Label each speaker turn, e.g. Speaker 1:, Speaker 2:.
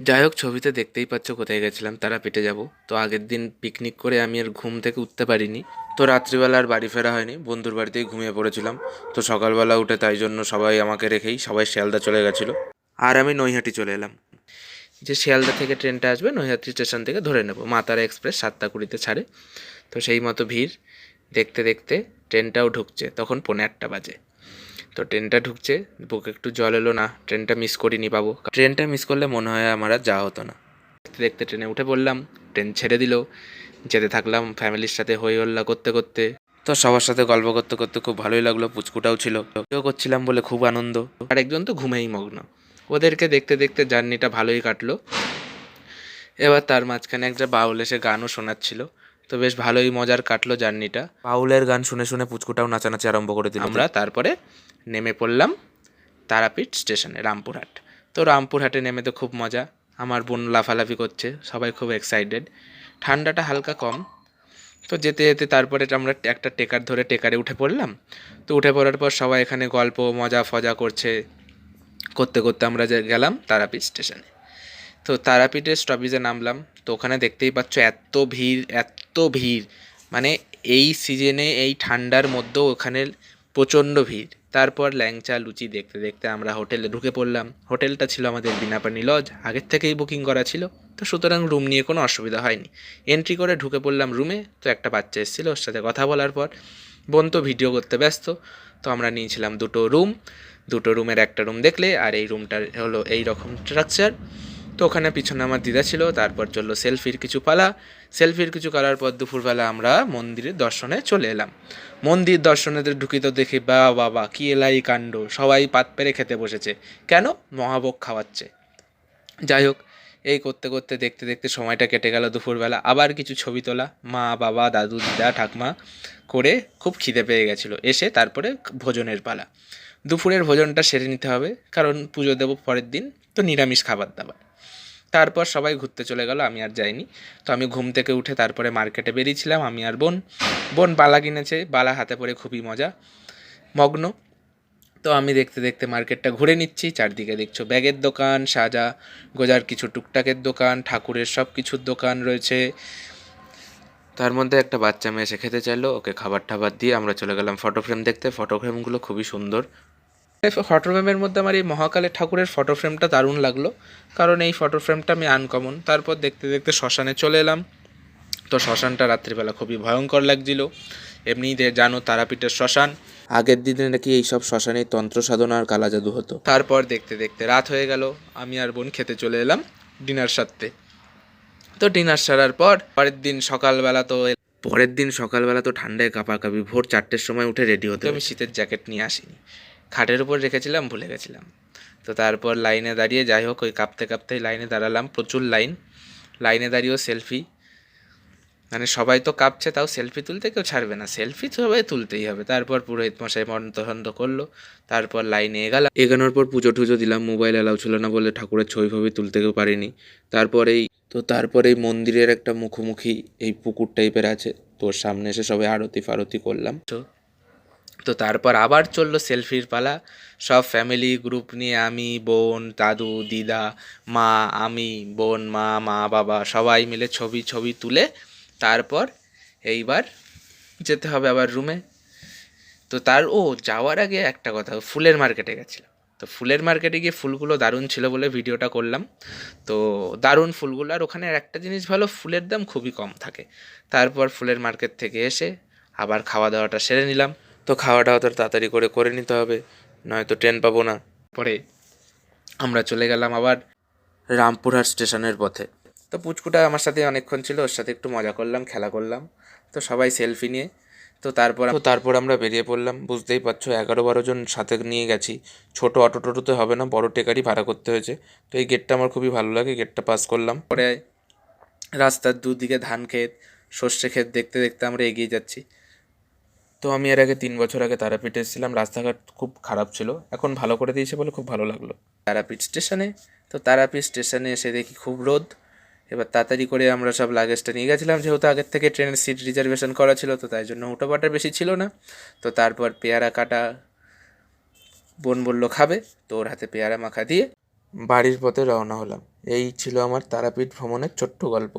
Speaker 1: যাই হোক ছবিতে দেখতেই পাচ্ছ কোথায় গেছিলাম তারাপীঠে যাব। তো আগের দিন পিকনিক করে আমি আর ঘুম থেকে উঠতে পারিনি। তো রাত্রিবেলা আর বাড়ি ফেরা হয়নি, বন্ধুর বাড়িতেই ঘুমিয়ে পড়েছিলাম। তো সকালবেলা উঠে তাই জন্য সবাই আমাকে রেখেই সবাই শিয়ালদা চলে গেছিল। আর আমি নৈহাটি চলে এলাম। যে শিয়ালদা থেকে ট্রেনটা আসবে, নৈহাটি স্টেশন থেকে ধরে নেব। মাতারা এক্সপ্রেস সাতটা কুড়িতে ছাড়ে। তো সেই মতো ভিড়। দেখতে দেখতে ট্রেনটাও ঢুকছে, তখন পৌনে আটটা বাজে। তো ট্রেনটা ঢুকছে, বুকে একটু জল এলো না, ট্রেনটা মিস করিনি পাবো ট্রেনটা মিস করলে মনে হয় আমার আর যাওয়া হতো না। দেখতে দেখতে ট্রেনে উঠে পড়লাম, ট্রেন ছেড়ে দিল, যেতে থাকলাম ফ্যামিলির সাথে হই হল্লা করতে করতে। তো সবার সাথে গল্প করতে করতে খুব ভালোই লাগল, পুচকুটাও ছিল। কেউ করছিলাম বলে খুব আনন্দ। আর একজন তো ঘুমেই মগ্ন। ওদেরকে দেখতে দেখতে জার্নিটা ভালোই কাটলো। এবার তার মাঝখানে একটা বাউল এসে গানও শোনাচ্ছিল। তো বেশ ভালোই মজার কাটলো জার্নিটা। বাউলের গান শুনে শুনে পুচকুটাও নাচানাচি আরম্ভ করে দিল আমরা তারপরে নেমে পড়লাম তারাপীঠ স্টেশনে রামপুরহাট। তো রামপুরহাটে নেমে তো খুব মজা। আমার বোন লাফালাফি করছে সবাই খুব এক্সাইটেড ঠান্ডাটা হালকা কম। তো যেতে যেতে তারপরে আমরা একটা টেকার ধরে টেকারে উঠে পড়লাম। তো উঠে পড়ার পর সবাই এখানে গল্প মজা ফজা করছে। করতে করতে আমরা যে গেলাম তারাপীঠ স্টেশনে। তো তারাপীঠের স্টপেজে নামলাম। তো ওখানে দেখতেই পাচ্ছ এত ভিড় এত ভিড়। মানে এই সিজনে এই ঠান্ডার মধ্যেও ওখানে প্রচণ্ড ভিড়। তারপর ল্যাংচা লুচি দেখতে দেখতে আমরা হোটেলে ঢুকে পড়লাম। হোটেলটা ছিল আমাদের বিনাপানি লজ আগের থেকেই বুকিং করা ছিল। তো সুতরাং রুম নিয়ে কোনো অসুবিধা হয়নি। এন্ট্রি করে ঢুকে পড়লাম রুমে তো একটা বাচ্চা এসেছিল ওর সাথে কথা বলার পর। বোন তো ভিডিও করতে ব্যস্ত। তো আমরা নিয়েছিলাম দুটো রুম দুটো রুমের একটা রুম দেখলে, আর এই রুমটার হলো এই রকম স্ট্রাকচার তো ওখানে পিছনে আমার দিদা ছিল, তারপর চলল সেলফির কিছু পালা। সেলফির কিছু করার পর দুপুরবেলা আমরা মন্দিরের দর্শনে চলে এলাম। মন্দির দর্শনেদের তো দেখি, বা বাবা কি এলাই কাণ্ড, সবাই পাত পেরে খেতে বসেছে। কেন? মহাভোগ খাওয়াচ্ছে। যাই হোক, এই করতে করতে, দেখতে দেখতে সময়টা কেটে গেল দুপুরবেলা। আবার কিছু ছবি তোলা, মা, বাবা, দাদু, দিদা, ঠাকমা করে খুব খিদে পেয়ে গেছিল। এসে তারপরে ভোজনের পালা। দুপুরের ভোজনটা সেরে নিতে হবে, কারণ পুজো দেবো পরের দিন, তো নিরামিষ খাবার দাবার। তারপর সবাই ঘুরতে চলে গেল, আমি আর যাইনি। তো আমি ঘুম থেকে উঠে তারপরে মার্কেটে বেরিয়েছিলাম, আমি আর বোন। বোন বালা কিনেছে, বালা হাতে পরে খুবই মজা, মগ্ন। তো আমি দেখতে দেখতে মার্কেটটা ঘুরে নিচ্ছি, চারদিকে দেখছ ব্যাগের দোকান, সাজা, গোজার কিছু টুকটাকের দোকান, ঠাকুরের সব কিছুর দোকান রয়েছে। তার মধ্যে একটা বাচ্চা মেয়ে এসে খেতে চাইলো, ওকে খাবার টাবার দিয়ে আমরা চলে গেলাম ফটো ফ্রেম দেখতে। ফটো ফ্রেমগুলো খুবই সুন্দর ফটো ফ্রেমের মধ্যে আমার এই মহাকালের ঠাকুরের ফটো ফ্রেমটা দারুণ লাগল। কারণ এই ফটো ফ্রেমটা আমি আনকমন তারপর দেখতে দেখতে শ্মশানে চলে এলাম। তো শ্মশানটা রাত্রিবেলা খুবই ভয়ঙ্কর লাগছিল। এমনিই জানো তারাপীঠের শ্মশান। আগের দিনে নাকি এইসব শ্মশানে তন্ত্র সাধনা আর কালা জাদু হতো। তারপর দেখতে দেখতে রাত হয়ে গেল। আমি আর বোন খেতে চলে এলাম ডিনার সারতে। তো ডিনার সারার পর পরের দিন সকালবেলা তো পরের দিন সকালবেলা তো ঠান্ডায় কাঁপাকাঁপি ভোর চারটের সময় উঠে রেডি হতে আমি শীতের জ্যাকেট নিয়ে আসিনি। খাটের উপর রেখেছিলাম, ভুলে গেছিলাম। তো তারপর লাইনে দাঁড়িয়ে যাই হোক, ওই কাঁপতে কাঁপতেই লাইনে দাঁড়ালাম, প্রচুর লাইন। লাইনে দাঁড়িয়েও সেলফি। মানে সবাই তো কাঁপছে, তাও সেলফি তুলতে কেউ ছাড়বে না। সেলফি সবাই তুলতেই হবে। তারপর পুরোহিত মশাই মন্ত্রহন্ত করল, তারপর লাইনে এগালাম। এগানোর পর পুজো টুজো দিলাম, মোবাইল অ্যালাউ ছিল না বলে ঠাকুরের ছবি ফবি তুলতে কেউ পারিনি। তারপরেই তো তারপর এই মন্দিরের একটা মুখোমুখি এই পুকুর টাইপের আছে। তোর সামনে এসে সবাই আরতি ফারতি করলাম। তো তো তারপর আবার চলল সেলফির পালা। সব ফ্যামিলি গ্রুপ নিয়ে আমি, বোন, দাদু, দিদা, মা, আমি, বোন, মা মা, বাবা সবাই মিলে ছবি ছবি তুলে তারপর এইবার যেতে হবে আবার রুমে তো তার, ও যাওয়ার আগে একটা কথা, ফুলের মার্কেটে গেছিলাম তো ফুলের মার্কেটে গিয়ে ফুলগুলো দারুণ ছিল বলে ভিডিওটা করলাম। তো দারুণ ফুলগুলো, আর ওখানে একটা জিনিস ভালো, ফুলের দাম খুবই কম থাকে। তারপর ফুলের মার্কেট থেকে এসে আবার খাওয়া দাওয়াটা সেরে নিলাম। তো খাওয়া দাওয়া তো তাড়াতাড়ি করে করে নিতে হবে, নয়তো ট্রেন পাবো না। পরে আমরা চলে গেলাম আবার রামপুরহাট স্টেশনের পথে। তো পুচকুটা আমার সাথে অনেকক্ষণ ছিল, ওর সাথে একটু মজা করলাম, খেলা করলাম। তো সবাই সেলফি নিয়ে, তো তারপর তারপর আমরা বেরিয়ে পড়লাম। বুঝতেই পারছ, এগারো বারো জন সাথে নিয়ে গেছি। ছোট অটো টোটোতে হবে না, বড় টেকারই ভাড়া করতে হয়েছে। তো এই গেটটা আমার খুবই ভালো লাগে গেটটা পাস করলাম। পরে রাস্তার দুদিকে ধান ক্ষেত, সর্ষে ক্ষেত দেখতে দেখতে আমরা এগিয়ে যাচ্ছি। তো আমি এর আগে তিন বছর আগে তারাপীঠে এসেছিলাম, রাস্তাঘাট খুব খারাপ ছিল। এখন ভালো করে দিয়েছে বলে খুব ভালো লাগল। তারাপীঠ স্টেশনে, তো তারাপীঠ স্টেশনে এসে দেখি খুব রোদ। এবার তাড়াতাড়ি করে আমরা সব লাগেজটা নিয়ে গেছিলাম, যেহেতু আগের থেকে ট্রেনের সিট রিজার্ভেশন করা ছিল, তো তাই জন্য উটোপাটা বেশি ছিল না। তো তারপর পেয়ারা কাটা, বোন বলল, খাবে। তো ওর হাতে পেয়ারা মাখা দিয়ে বাড়ির পথে রওনা হলাম। এই ছিল আমার তারাপীঠ ভ্রমণের ছোট্ট গল্প।